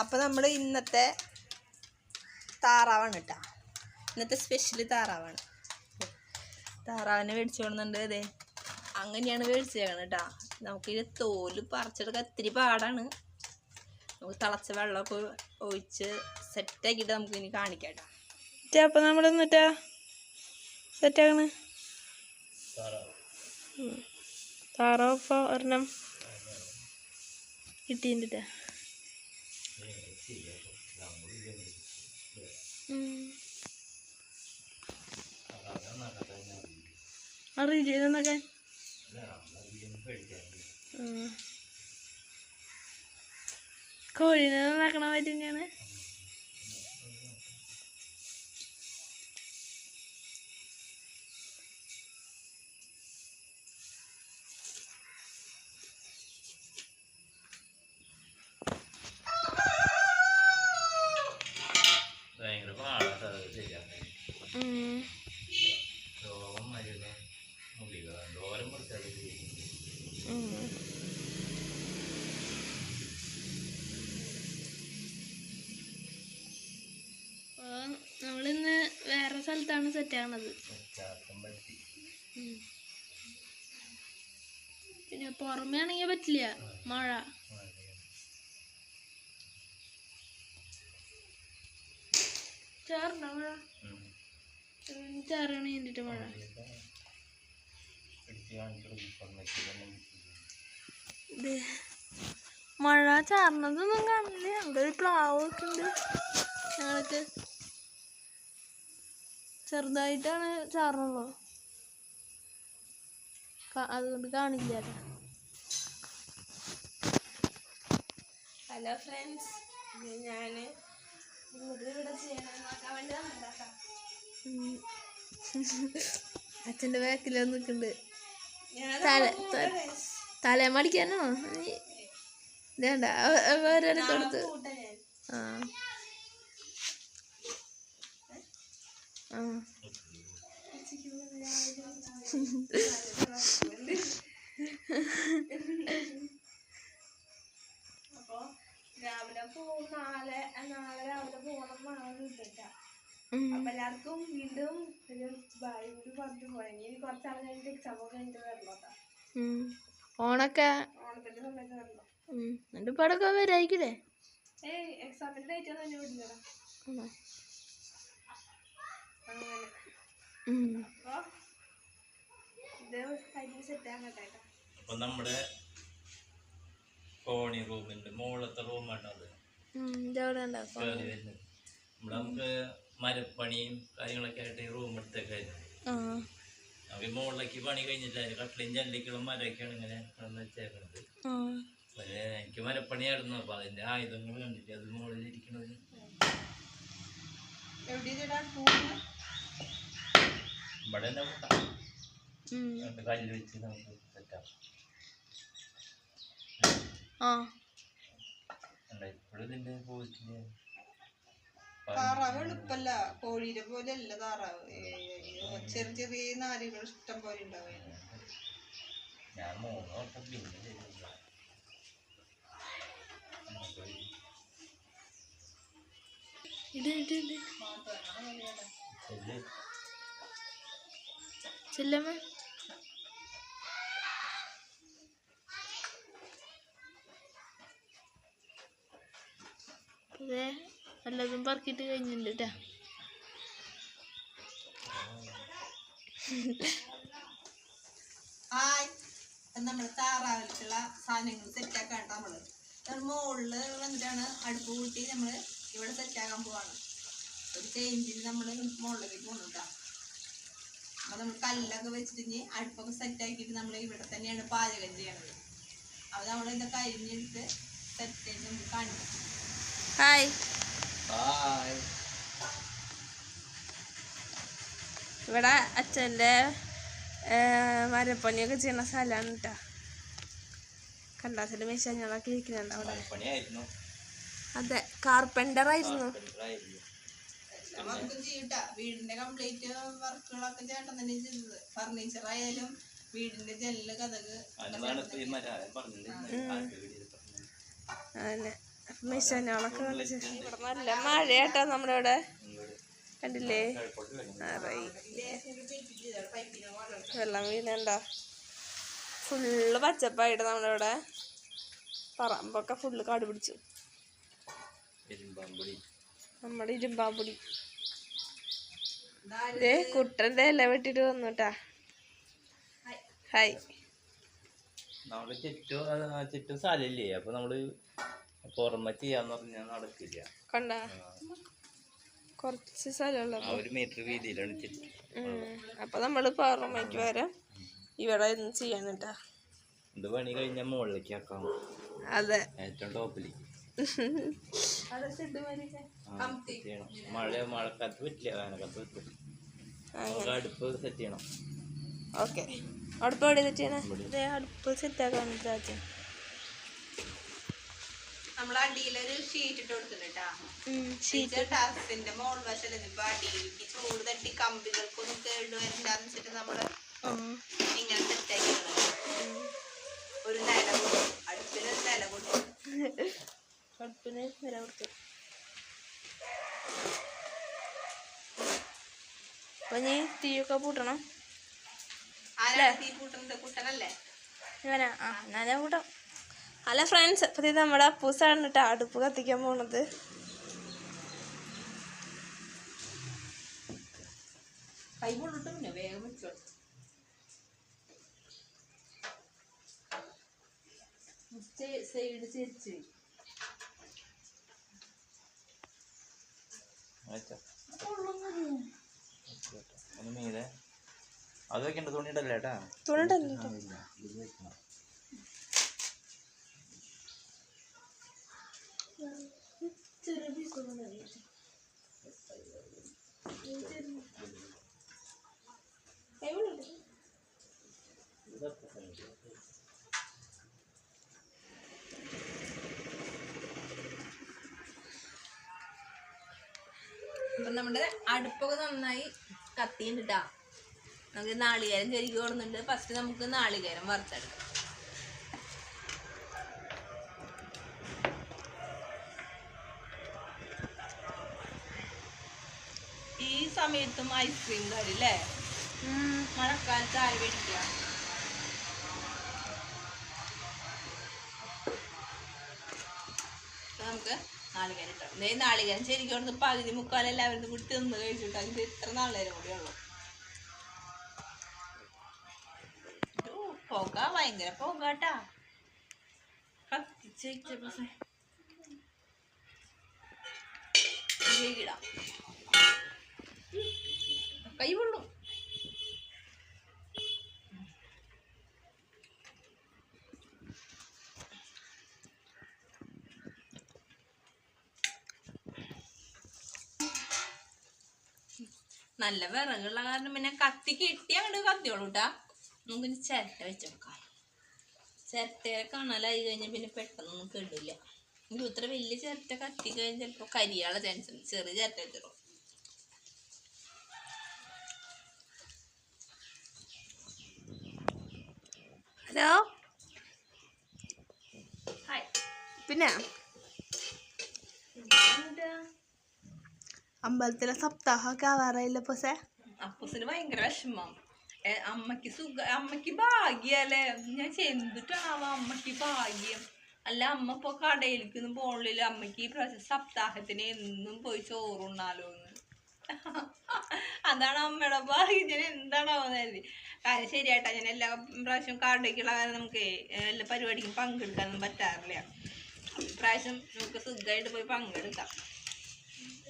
അപ്പോൾ നമ്മൾ ഇന്നത്തെ താറാവാണ് കേട്ടോ ഇന്നത്തെ സ്പെഷ്യൽ താറാവാണ്. താറാവിനെ മേടിച്ചു കൊടുക്കുന്നുണ്ട് അതെ അങ്ങനെയാണ് മേടിച്ചേക്കണം കേട്ടോ നമുക്കിത് തോൽ പറിച്ചെടുക്കാൻ ഇത്തിരി പാടാണ്. നമുക്ക് തിളച്ച വെള്ളമൊക്കെ ഒഴിച്ച് സെറ്റാക്കിയിട്ട് നമുക്ക് ഇനി കാണിക്കാം കേട്ടോ അപ്പം നമ്മൾ എന്നിട്ടാ സെറ്റാക്കണ് താറാവ് ഇപ്പോൾ ഒരെണ്ണം കിട്ടിയിട്ടാ അറിയില്ലേ ഇതെന്നൊക്കെ കോഴിനെ നന്നാക്കണ പറ്റി തന്നെയാണ്. സ്ഥലത്താണ് സെറ്റ് പറ്റി പിന്നെ പുറമേ ആണെങ്കിൽ പറ്റില്ല മഴ. ചേർന്ന മഴ? ചേറാണ് വേണ്ടിട്ട് മഴ? മഴ ചാർന്നതൊന്നും കാണില്ല അവിടെ ഒരു പ്ലാവ് ഒക്കെ ഉണ്ട്. ഞങ്ങൾക്ക് ചെറുതായിട്ടാണ് കാ- അതുകൊണ്ട് കാണില്ല ഹലോ ഫ്രണ്ട്സ് ഞാൻ ഇവിടെ വേണ്ടി. അച്ഛന്റെ ബാക്കിൽ നിൽക്കുന്നുണ്ട് തല തലേ മടിക്കാനോ വേണ്ട അവരെ കൊടുത്ത് ആ ആ അപ്പൊ രാവിലെ പോകും നാളെ നാളെ രാവിലെ പോകണം നാളെ കിട്ടിട്ട ഉം. അപ്പൊ എല്ലാവർക്കും വീണ്ടും ഒരു ബായ് കൂടി പറഞ്ഞു പോയി ഇനി കുറച്ചാൾ കഴിഞ്ഞിട്ട് എക്സാം ഒക്കെ കഴിഞ്ഞിട്ട് വരണോട്ടാ ഉം. ഓണൊക്കെ ഓണത്തിന്റെ സമയത്ത് വരണം. എന്നിട്ട് വരായിരിക്കില്ലേ ഏയ് എക്സാമിന്റെ ഡേറ്റ് ഒന്നും വിടില്ലടാ ആണോ? അപ്പൊ നമ്മുടെ കോണി റൂമിന്റെ മുകളത്തെ റൂമാണ് അത് ഉം. അവിടെ ഉണ്ടാക്കും കയറി വരുന്നത്. ഇവിടെ നമുക്ക് മരപ്പണിയും കാര്യങ്ങളൊക്കെ ആയിട്ട് ഈ റൂം എടുത്തേക്കായിരുന്നു. ആ നമുക്ക് ഈ പണി കഴിഞ്ഞില്ല കട്ടിലും ജല്ലിക്കുള്ള മരമൊക്കെയാണ് ഇങ്ങനെ കിടന്ന് വെച്ചേക്കുന്നത് എനിക്ക് മരപ്പണിയായിരുന്നു. അപ്പൊ അതിന്റെ ആയുധങ്ങൾ കണ്ടിട്ട് അത് മുകളിൽ ഇരിക്കണത് ഇവിടെ തന്നെ കൂട്ടാം. ഉം. രണ്ട് കല്ല് വെച്ച് നമുക്ക് സെറ്റാം ആ. ഇപ്പോഴും ഇതിന്റെ പോയിട്ടില്ല? താറാവ് എളുപ്പല്ല. കോഴിയുടെ പോലെ അല്ല താറാവ് ചെറിയ ചെറിയ നാരുകൾ ഇഷ്ടം പോലെ ഉണ്ടാവും. ഞാൻ മൂന്ന് വട്ടം പിന്നെ ചെയ്തില്ല ചെല്ലമ്മ അതെ വല്ലതും പറക്കിട്ട് കഴിഞ്ഞില്ല കേട്ടാ നമ്മൾ താറാവിലേക്കുള്ള സാധനങ്ങൾ സെറ്റാക്കാൻ നമ്മൾ. നമ്മൾ മുകളിൽ വന്നിട്ടാണ് അടുപ്പ് കൂട്ടി നമ്മൾ ഇവിടെ സെറ്റാക്കാൻ പോവാണ്. ഒരു ചേഞ്ചിന് നമ്മൾ മുകളിലേക്ക് പോകുന്നുണ്ടാ അപ്പൊ നമ്മൾ കല്ലൊക്കെ വെച്ചിട്ട് അടുപ്പൊക്കെ അടുപ്പൊക്കെ സെറ്റാക്കിയിട്ട് നമ്മൾ ഇവിടെ തന്നെയാണ് പാചകം ചെയ്യണത്. അപ്പൊ നമ്മൾ ഇതൊക്കെ അരിഞ്ഞെടുത്ത് സെറ്റ് ആയിട്ട് നമുക്ക് കാണിക്കാം. ഹായ് ഇവിടെ അച്ഛന്റെ മരപ്പണിയൊക്കെ ചെയ്യുന്ന സ്ഥലമാണ് കേട്ടോ കണ്ടാസിന്റെ മെഷീനുകളൊക്കെ ഇരിക്കുന്നുണ്ട് അവിടെ. അതെ കാർപ്പന്റർ ആയിരുന്നു. ആയിരുന്നു ചെയ്യട്ട. വീടിന്റെ കംപ്ലീറ്റ് വർക്കുകളൊക്കെ ചേട്ടൻ തന്നെ ചെയ്തത്. ഫർണിച്ചർ ആയാലും വീടിന്റെ ജനൽ കഥക് അതന്നെ. മിഷനുകളൊക്കെ ഇവിടെ നല്ല മഴയാട്ടോ നമ്മുടെ ഇവിടെ കണ്ടില്ലേ? വെള്ളം വീണണ്ട? ഫുള്ള് പച്ചപ്പായിട്ട് നമ്മുടെ ഇവിടെ പറമ്പൊക്കെ ഫുള്ള് കാട് പിടിച്ചു. നമ്മുടെ ഇരുമ്പാമ്പുടി ഇതേ കുട്ടന്റെ ഇല വെട്ടിട്ട് വന്നുട്ടാ ഹായ്. നമ്മുടെ ചുറ്റും ചുറ്റും സ്ഥലമില്ലേ? അപ്പൊ നമ്മൾ പുറമെ ചെയ്യാന്ന് പറഞ്ഞാൽ നടക്കില്ല. കണ്ട? കുറച്ച് സ്ഥലമുള്ള ഒരു മീറ്റർ വീതിയിലാണ് ചുറ്റും. അപ്പൊ നമ്മൾ പുറമേക്ക് വരാം. ഇവിടെ ഒന്നും ചെയ്യാനിട്ടാ ഇത് പണി കഴിഞ്ഞാൽ മുകളിലേക്ക് ആക്കാം. അതെ. ഏറ്റവും ടോപ്പിൽ മഴ മഴക്കാലത്ത് പറ്റില്ല വേനൽക്കാലത്ത് പറ്റും അടുപ്പ് സെറ്റ് ചെയ്യണം. ഓക്കെ. അടുപ്പ് എവിടെ സെറ്റ് ചെയ്യണേ? അടുപ്പ് സെറ്റ് ആക്കാൻ നമ്മൾ അടിയിലൊരു ഷീറ്റ് ഇട്ട് കൊടുക്കുന്നുട്ടാ ഷീറ്റ് ടാസിന്റെ മോൾ വശം ഇപ്പൊ അടിയിലേക്ക് ചൂട് തട്ടി കമ്പികൾക്കൊന്നും കേട് വരണ്ടാന്ന് വെച്ചിട്ട് നമ്മൾ ഇങ്ങനെ സെറ്റാക്കിയാണ് ഒരു നില കൊടുക്കും അടുപ്പിൽ ഒരു നില കൊടുക്കും അടുപ്പിന് വില കൊടുത്തു. അപ്പൊ നീ തീയൊക്കെ പൂട്ടണം കൂട്ടാം. അല്ല ഫ്രണ്ട്സ് അപ്പൊ ഇത് നമ്മുടെ അപ്പൂസാണ് കേട്ടോ അടുപ്പ് കത്തിക്കാൻ പോണത്. കൈ കൊണ്ടിട്ട് പിന്നെ വേഗം വെച്ചോ. സൈഡ് ചെരിച്ച് വെച്ചോ. ഒന്ന് മീതെ അത് വെക്കണ്ട തുണി ഇടല്ലേ ഏട്ടാ തുണണ്ടല്ലോ ആ, ഇല്ല. ഇത് വെക്കണം. ഇതൊക്കെ തന്നെ. അപ്പൊ നമ്മുടെ അടുപ്പൊക്കെ നന്നായി കത്തിയിട്ടാ നമുക്ക് നാളികേരം ചെരുക്കി കൊടുക്കുന്നുണ്ട് ഫസ്റ്റ് നമുക്ക് നാളികേരം വറുത്തെടുക്കാം. ഈ സമയത്തും ഐസ്ക്രീം കറി അല്ലേ മഴക്കാലത്ത് ആയി പിടിക്കുക നമുക്ക് നാളികേരം ഇട്ടോ നാളികേരം ശരിക്കും പകുതി മുക്കാലെല്ലാവരും കൂടി തിന്ന് കഴിച്ചിട്ടാൽ ഇത് ഇത്ര നാളേരം കൂടി പുക ഭയങ്കര പോകാട്ടാ കേട്ടാ. കത്തിച്ച്. കൈ പൊള്ളും. നല്ല വിറകുള്ള കാരണം പിന്നെ കത്തി കിട്ടി അങ്ങോട്ട് കത്തിയോളൂ കേട്ടാ നമുക്ക് ഇനി ചിരട്ട വെച്ചെടുക്കാം ചിരട്ടയെ കാണാലായി കഴിഞ്ഞാൽ പിന്നെ പെട്ടെന്നൊന്നും കെടില്ല. ഇത് ഇത്ര വലിയ ചിരട്ട കത്തി കഴിഞ്ഞാൽ ചിലപ്പോൾ കരിയാളെ ചാൻസ് ഉണ്ട് ചെറിയ ചിരട്ട വെച്ചിടും. ഹലോ? ഹായ് പിന്നെ? അമ്പലത്തിലെ സപ്താഹമൊക്കെ ആവാറായില്ല പൂസേ അപ്പൂസിന് ഭയങ്കര വിഷമം. അമ്മയ്ക്ക് സുഖ അമ്മയ്ക്ക് ഭാഗ്യല്ലേ? ഞാൻ ചെന്നിട്ടാണാവോ അമ്മയ്ക്ക് ഭാഗ്യം? അല്ല അമ്മ ഇപ്പൊ കടയിലേക്കൊന്നും പോണില്ല. അമ്മയ്ക്ക് ഈ പ്രാവശ്യം സപ്താഹത്തിന് എന്നും പോയി ചോറുണ്ണാലോ എന്ന്. അതാണ് അമ്മയുടെ ഭാഗ്യം. ഞാൻ എന്താണാവോ കാര്യം ശരിയായിട്ടാ ഞാൻ എല്ലാ പ്രാവശ്യം കടയ്ക്കുള്ള കാര്യം നമുക്ക് എല്ലാ പരിപാടിക്കും പങ്കെടുക്കാനൊന്നും പറ്റാറില്ല. ഇപ്രാവശ്യം നമുക്ക് സുഖമായിട്ട് പോയി പങ്കെടുക്കാം.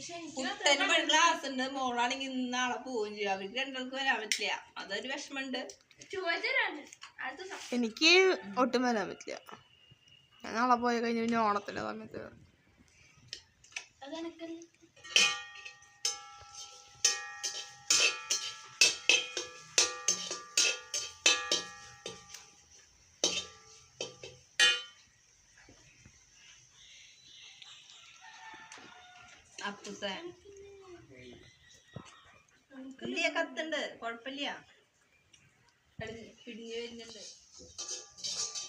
കുട്ടന് ക്ലാസ് ഉണ്ട്. മോളാണെങ്കിൽ നാളെ പോവുകയും ചെയ്യും. അവർക്ക് രണ്ടാൾക്ക് വരാൻ പറ്റില്ല. അതൊരു വിഷമമുണ്ട്. എനിക്ക് ഒട്ടും വരാൻ പറ്റില്ല. ഞാൻ നാളെ പോയി കഴിഞ്ഞ പിന്നെ ഓണത്തിന്റെ സമയത്ത് അപ്പുസേ. ഇല്ല കത്തുണ്ട്. കുഴപ്പമില്ല പിടിഞ്ഞ് വരുന്നുണ്ട്.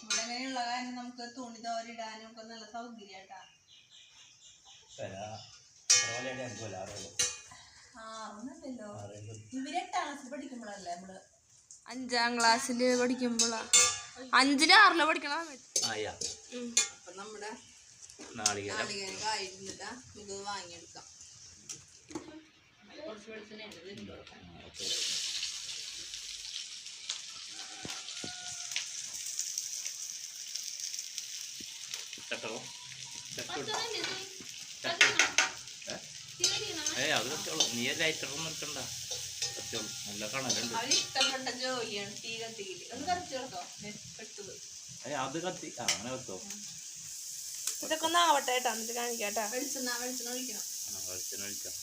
ഇവിടെ അങ്ങനെയുള്ള കാരണം നമുക്ക് തുണി തോരിടാനും ഒക്കെ നല്ല സൗകര്യാട്ടാ. അഞ്ചാം ക്ലാസ്സിൽ പഠിക്കുമ്പോഴാ അഞ്ചിലോ ആറിലോ പഠിക്കണ. നമ്മുടെ നാളികേരം. നാളികേരം കായിരുന്നിട്ടാ വാങ്ങിയെടുക്കാം. കുറച്ച് വെളിച്ചെണ്ണ ഉണ്ട് ഇതിന് കൊടുക്കാം ചട്ടോ. ചട്ടോ ഏ? അത് വെച്ചോളൂ നീ ലൈറ്ററൊന്നും എടുക്കണ്ട കത്തോളൂ നല്ല കണലുണ്ട്. ഏ അത് കത്തി. അങ്ങനെ കത്തോ ഇതൊക്കെ ഒന്ന് ആവട്ടെ കേട്ടോ എന്നിട്ട് കാണിക്കാട്ടെ. വെളിച്ചെണ്ണ വെളിച്ചെണ്ണ ഒഴിക്കണം. ആ വെളിച്ചെണ്ണ ഒഴിക്കാം.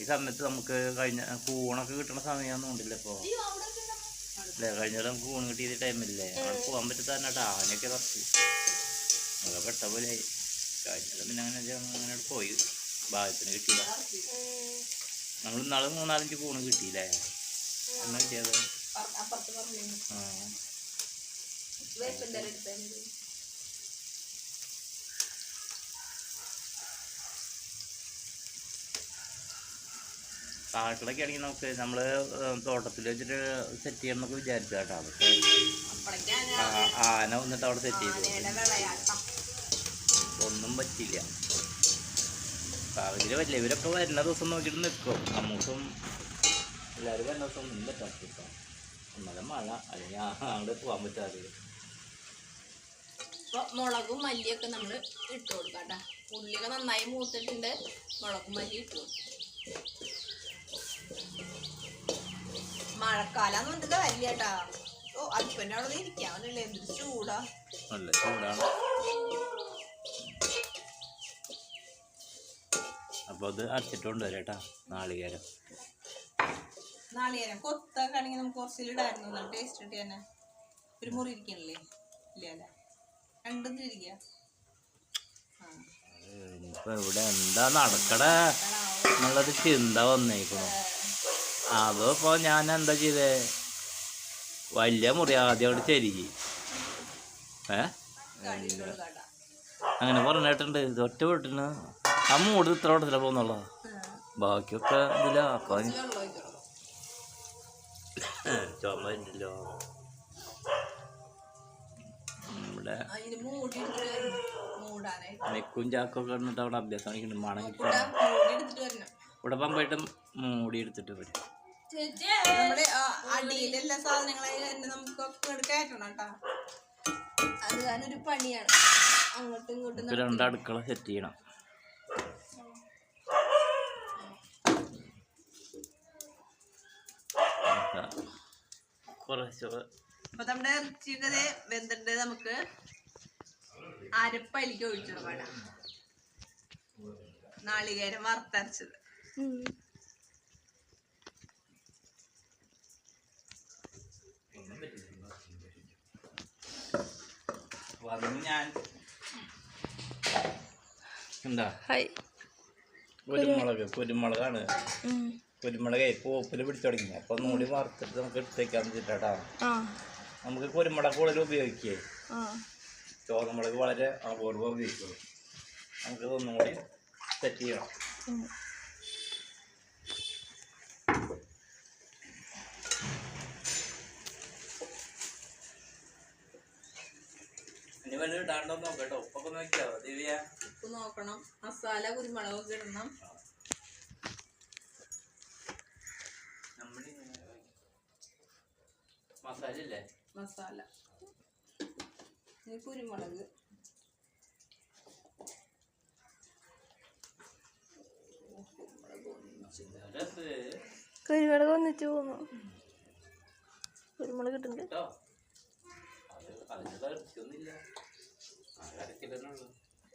ഈ സമയത്ത് നമുക്ക് കഴിഞ്ഞ കൂണൊക്കെ കിട്ടുന്ന സമയമൊന്നും ഉണ്ടല്ലോ ഇപ്പോൾ. അല്ലേ കഴിഞ്ഞ നമുക്ക് കൂൺ കിട്ടിയ ടൈമില്ലേ? അവിടെ പോകാൻ പറ്റാത്ത തന്നെ കേട്ടോ ആനയൊക്കെ കുറച്ച് അതൊക്കെ പെട്ട പോലെ ആയി. പിന്നെ അങ്ങനെ അങ്ങനെ അങ്ങോട്ട് പോയി. ഭാഗത്തിന് കിട്ടിയില്ല നമ്മൾ ഇന്നാൾ മൂന്നാലഞ്ച് കൂണ് കിട്ടിയില്ലേ? എന്നാ കിട്ടിയത്? ആ വേപ്പിന്റെ ഇല എടുത്താൽ മതി. കാട്ടിലൊക്കെ ആണെങ്കിൽ നമുക്ക് നമ്മൾ തോട്ടത്തിൽ വെച്ചിട്ട് സെറ്റ് ചെയ്യണം എന്നൊക്കെ വിചാരിച്ചു കേട്ടോ. പക്ഷേ ആന വന്നിട്ട് അവിടെ സെറ്റ് ചെയ്തു. ഒന്നും പറ്റില്ല സാഹചര്യം പറ്റില്ല ഇവരൊക്കെ വരുന്ന ദിവസം നോക്കിയിട്ട് നിൽക്കും നമുക്കും എല്ലാവരും വരുന്ന ദിവസം ഒന്നും പറ്റാത്ത ദിവസം. ഒന്നര മഴ അല്ലെങ്കിൽ അവിടെ പോകാൻ പറ്റാതെ. മുളകും മല്ലിയൊക്കെ നമ്മൾ ഇട്ട് കൊടുക്കാം കേട്ടോ. ഉള്ളിയൊക്കെ നന്നായി മൂത്തിട്ടുണ്ട്. മുളകും മല്ലി ഇട്ടു കൊടുക്കും. മഴക്കാലം കേട്ടാ ഓ അച്ഛന്റെ അവിടെ ഇരിക്കാവനല്ലേ എന്തൊരു ചൂടാ. നല്ല ചൂടാണ്. അപ്പോൾ അത് അരച്ചിട്ട് കൊണ്ടുവരാം നാളികേരം. നാളികേരം. കൊത്തൊക്കെ ആണെങ്കിൽ നമുക്ക് കുറച്ചിലിടായിരുന്നു. നല്ല ടേസ്റ്റ് കിട്ടി തന്നെ. ഒരു മുറി ഇരിക്കണല്ലേ? ഇല്ല അല്ല രണ്ടും തിരിക്കുക ആ. ഇനിയിപ്പോൾ ഇവിടെ എന്താ നടക്കട എന്നുള്ളൊരു ചിന്ത വന്നേക്കണു അതിപ്പോൾ ഞാൻ എന്താ ചെയ്തേ? വലിയ മുറി ആദ്യം അവിടെ ചെരുകി ഏ? അങ്ങനെ പറഞ്ഞിട്ടുണ്ട് ഒറ്റ വീട്ടിന്. ആ മൂട് ഇത്ര വട്ടത്തില പോന്നുള്ള ബാക്കിയൊക്കെ ഇതിലാക്കാൻ ചുമല്ലോ ഇവിടെ മെക്കും ചാക്കൊക്കെ ഇട്ടിട്ട് അവിടെ അഭ്യാസം കാണിക്കുന്നുണ്ട്. മണം കിട്ടി ഇവിടെ പോയിട്ട് മൂടി എടുത്തിട്ട് വരും. നമ്മുടെ ആ, അടിയിലെല്ലാ സാധനങ്ങളായി തന്നെ നമുക്ക് ഇങ്ങോട്ട് കയറ്റണം കേട്ടോ. അത് കാരണം ഒരു പണിയാണ്. അങ്ങോട്ടും ഇങ്ങോട്ടും രണ്ട് അടുക്കള സെറ്റ് ചെയ്യണം. അപ്പൊ നമ്മുടെ ഇറച്ചിയൊക്കെ ദേ വെന്തിട്ട് നമുക്ക്. അരപ്പലിക്ക് ഒഴിച്ചു വേണം നാളികേരം വറുത്തരച്ചത്. വന്ന് ഞാൻ. എന്താ? കുരുമുളക് കുരുമുളകാണ്. കുരുമുളകേ പോപ്പിൽ പിടിച്ചു തുടങ്ങി. അപ്പൊ ഒന്നുകൂടി വറുത്തിട്ട് നമുക്ക് എടുത്തേക്കാന്ന് വെച്ചിട്ടാ നമുക്ക് കുരുമുളക് കൂടുതൽ ഉപയോഗിക്കേ? ചോറുമുളക് വളരെ അപൂർവം ഉപയോഗിക്കുള്ളൂ. നമുക്ക് ഒന്നും കൂടി സെറ്റ് ചെയ്യണം. ഉപ്പൊക്കെ നോക്കിയാവോ ദിവ്യ ഉപ്പ് നോക്കണം. മസാല കുരുമുളകൊക്കെ ഇടണം. മസാല ഇല്ലേ? മസാല. ഇനി കുരുമുളക്. കുരുമുളക് ഒന്നിച്ചു പോന്നു. കുരുമുളക് കിട്ടുന്നുണ്ട് കേട്ടോ. അത് അതിന് തളിച്ചൊന്നുമില്ല അരക്കില്ലെന്നുള്ളൂ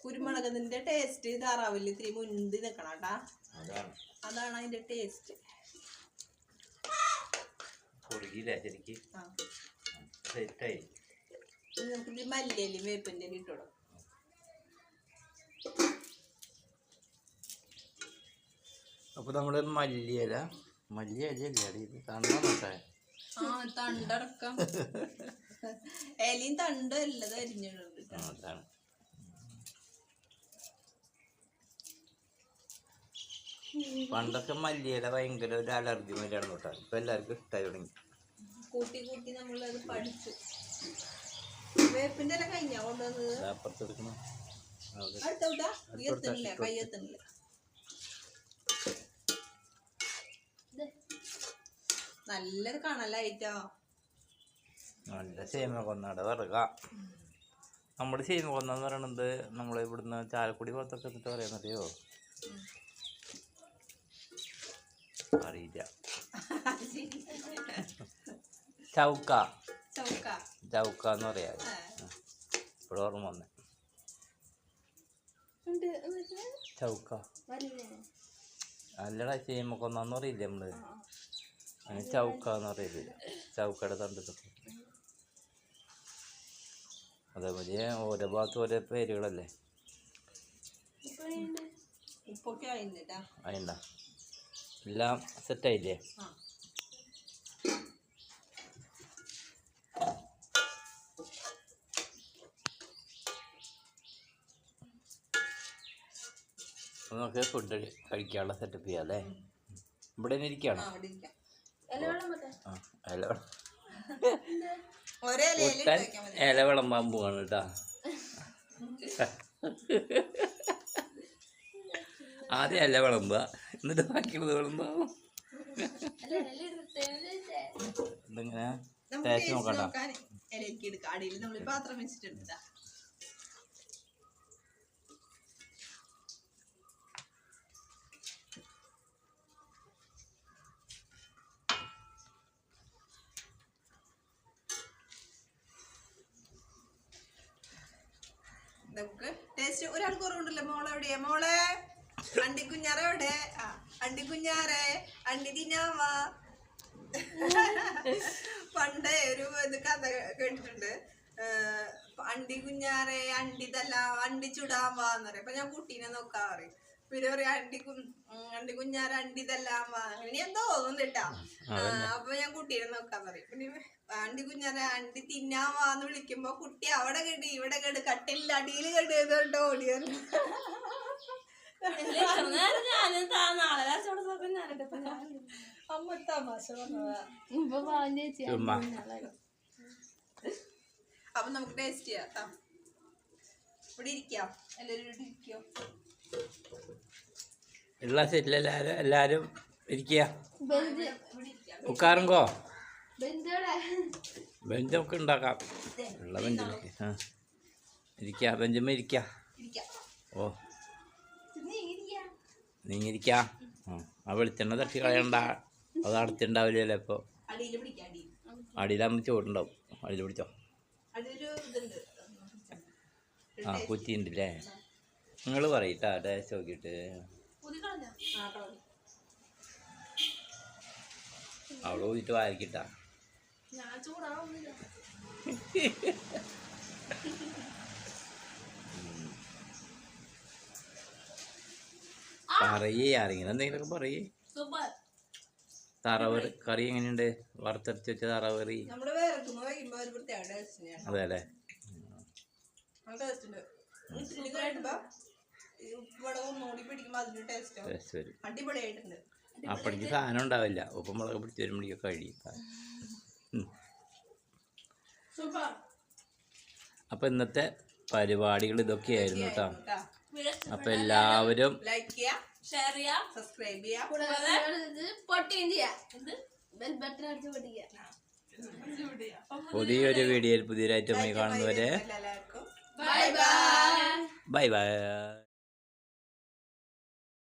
കുരുമുളകിന്റെ ടേസ്റ്റ് താറാവിൽ ഇത്തിരി മുന്തി നിക്കണം കേട്ടാ. അതാണ്. അതാണ് അതിന്റെ ടേസ്റ്റ് അപ്പൊ നമുക്ക് ഇത് മല്ലിയല്ലേ വേപ്പിന്റെ ഇട്ടോളൂ അപ്പോൾ നമ്മുടെ മല്ലിയല. മല്ലിയില അല്ലേ ഇത് തന്നാ നോട്ടെ ആ തണ്ടടക്കം. ഇലയും തണ്ടും എല്ലാം ആ, അതാണ് പണ്ടൊക്കെ മല്ലിയില ഭയങ്കര ഒരു അലർജി മാതിരിയാണ് കേട്ടോ. ഇപ്പൊ എല്ലാവർക്കും ഇഷ്ടമായി തുടങ്ങി. കൂട്ടി കൂട്ടി നമ്മളത് പഠിച്ചു വേപ്പിന്റെ ഇല കഴിഞ്ഞാ കൊണ്ടുവന്നത്? നല്ലൊരു കണലായിട്ടോ. നല്ല സേമ കൊന്നാട് വിറക. നമ്മുടെ സേമ കൊന്നെന്ന് പറയണത് നമ്മളിവിടുന്ന് ചാലക്കുടി ഭാഗത്തൊക്കെ എന്നിട്ട് പറയാന്നറിയോ അറിയില്ല ചൗക്ക ചൗക്ക എന്ന് പറയാ. ഇപ്പോഴും ഓർമ്മ വന്നേ ചൗക്ക അല്ലടാ ചെയ്യുമ്പോൾ കൊന്നെന്ന് പറയില്ല നമ്മൾ അങ്ങനെ ചൗക്ക എന്ന് പറയില്ല ചൗക്കയുടെ തണ്ടത്തൊക്കെ അതേപോലെ ഓരോ ഭാഗത്ത് ഓരോ പേരുകളല്ലേ അതിണ്ട എല്ലാം സെറ്റായില്ലേ? നമുക്ക് ഫുഡ് കഴിക്കാനുള്ള സെറ്റപ്പ് ചെയ്യാം അല്ലേ ഇവിടെ തന്നെ ഇരിക്കുകയാണ്? ഇരിക്കുകയാണോ അവിടെ ഇരിക്കാം. ആ ഇല വിള- ഒരേ ഇലയിൽ വെക്കാൻ മതി. ഇല വിളമ്പാൻ പോവാണ് കേട്ടാ. ആദ്യം ഇല വിളമ്പുക എന്നിട്ട് ബാക്കിയുള്ളത് ടേസ്റ്റ് ടേസ്റ്റ് നോക്കണ്ട. നമുക്ക് ടേസ്റ്റ് ഒരാൾ കുറവുണ്ടല്ലോ. മോളെ എവിടെയാ മോളെ? അണ്ടി കുഞ്ഞാറ എവിടെ? ആ. അണ്ടി കുഞ്ഞാറെ അണ്ടി തിന്നാമ പണ്ട് ഒരു ഇത് കഥ കേട്ടിട്ടുണ്ട്. അണ്ടി കുഞ്ഞാറെ അണ്ടി തല്ല അണ്ടി ചുടാൻ വാന്ന് പറയും. അപ്പൊ ഞാൻ കുട്ടീനെ നോക്കാൻ പറയും. പിന്നെ പറയാ അണ്ടി കു അണ്ടി കുഞ്ഞാറെ അണ്ടി തല്ലാൻ ഇനി അങ്ങനെ എന്തോ തോന്നുന്നുട്ടാ അപ്പൊ ഞാൻ കുട്ടീനെ നോക്കാൻ പറയും. പിന്നെ അണ്ടി കുഞ്ഞാറെ അണ്ടി തിന്നാമാന്ന് വിളിക്കുമ്പോ കുട്ടി അവിടെ കേട്ട് ഇവിടെ കേട് കട്ടിലിൽ അടിയിൽ കെട് ചെയ്തോണ്ട് ഓടിയത് അമ്മ തമാശ അപ്പൊ നമുക്ക് ടേസ്റ്റ് ചെയ്യാം. ഇവിടെ ഇരിക്കാം. എല്ലാവരും ഇവിടെ ഇരിക്കോ? ഉള്ള സെറ്റിൽ എല്ലാവരും എല്ലാവരും ഇരിക്കുക ഉക്കാറുങ്കോ? ബെഞ്ചൊക്കെ ഉണ്ടാക്കാം. ഉള്ള ബെഞ്ചിലേക്ക്. ആ. ഇരിക്കുക ബെഞ്ചമ്മ ഇരിക്കുക ഇരിക്കാം. ഓ. നീങ്ങിരിക്ക ആ വെളിച്ചെണ്ണ തട്ടി കളയണ്ട. അത് അടച്ചുണ്ടാവില്ലല്ലോ ഇപ്പോൾ അടിയിലാകുമ്പോൾ ചോറുണ്ടാവും അടിയിൽ പിടിച്ചോ. ആ കുറ്റി ഉണ്ടല്ലേ നിങ്ങൾ പറയട്ടാ ടേസ്റ്റ് നോക്കിയിട്ട്. അവിടെ പോയിട്ട് വായിക്കിട്ടാ. പറയേ ആരെങ്കിലും എന്തെങ്കിലുമൊക്കെ പറയേ. താറാവ് കറി എങ്ങനെയുണ്ട്? വറുത്തരച്ച് വെച്ച താറാവ് കറി നമ്മൾ വിറക്കുമ്പോ വയ്ക്കുമ്പോ ഒരു പ്രത്യേക അതെ അല്ലേ? അപ്പടിക്ക് സാധനം ഉണ്ടാവില്ല. ഉപ്പ് മുളക് പിടിച്ച് വരുമ്പോഴേക്കും കഴിയും. അപ്പൊ അപ്പോൾ ഇന്നത്തെ പരിപാടികൾ ഇതൊക്കെയായിരുന്നു കേട്ടോ. അപ്പോൾ എല്ലാവരും ലൈക്ക് ചെയ്യാം. ഷെയർ ചെയ്യാം. സബ്സ്ക്രൈബ് ചെയ്യാം. പൊട്ടിയും ചെയ്യാം. ബെൽ ബട്ടൺ അടിച്ച് പൊട്ടിക്കാം പുതിയൊരു വീഡിയോയിൽ പുതിയൊരു ഐറ്റമായി കാണുന്നവരെ ബൈ ബൈ ബൈ ബൈ